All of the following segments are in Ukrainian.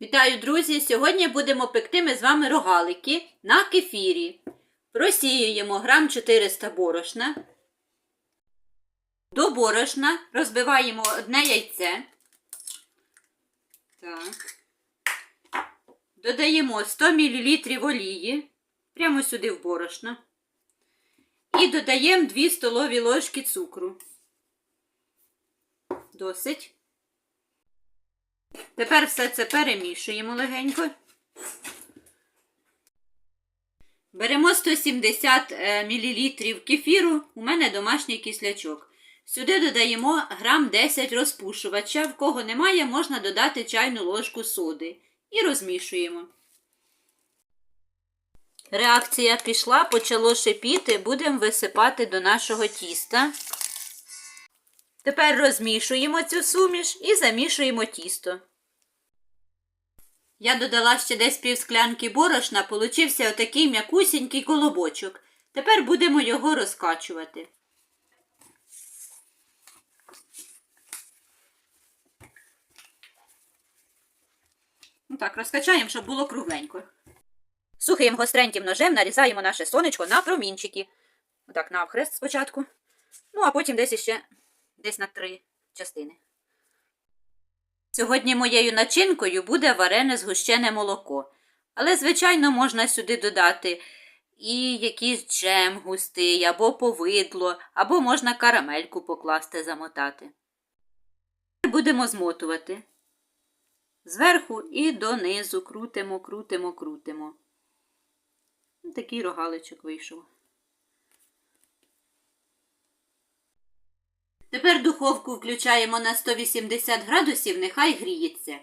Вітаю, друзі! Сьогодні будемо пекти ми з вами рогалики на кефірі. Просіюємо грам 400 борошна. До борошна розбиваємо одне яйце. Так. Додаємо 100 мл олії прямо сюди в борошно. І додаємо 2 столові ложки цукру. Досить. Тепер все це перемішуємо легенько. Беремо 170 мл кефіру, у мене домашній кислячок. Сюди додаємо грам 10 розпушувача. В кого немає, можна додати чайну ложку соди. І розмішуємо. Реакція пішла, почало шипіти, будемо висипати до нашого тіста. Тепер розмішуємо цю суміш і замішуємо тісто. Я додала ще десь пів склянки борошна, получився отакий м'якусінький колобочок. Тепер будемо його розкачувати. Ну так, розкачаємо, щоб було кругленько. Сухим гостреньким ножем нарізаємо наше сонечко на промінчики. Отак, навхрест спочатку. Ну, а потім десь іще десь на три частини. Сьогодні моєю начинкою буде варене згущене молоко. Але, звичайно, можна сюди додати і якийсь джем густий, або повидло, або можна карамельку покласти, замотати. Будемо змотувати. Зверху і донизу крутимо, крутимо, крутимо. Такий рогаличок вийшов. Тепер духовку включаємо на 180 градусів, нехай гріється.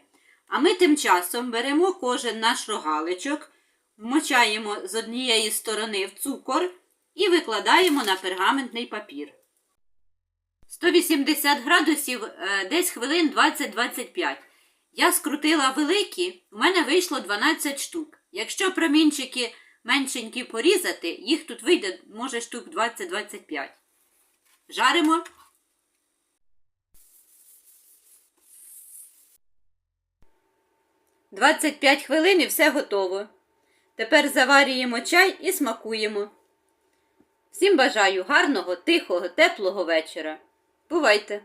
А ми тим часом беремо кожен наш рогаличок, вмочаємо з однієї сторони в цукор і викладаємо на пергаментний папір. 180 градусів е, десь хвилин 20-25. Я скрутила великі, в мене вийшло 12 штук. Якщо промінчики меншенькі порізати, їх тут вийде, може, штук 20-25. Жаримо. Двадцять п'ять хвилин і все готово. Тепер заварюємо чай і смакуємо. Всім бажаю гарного, тихого, теплого вечора. Бувайте!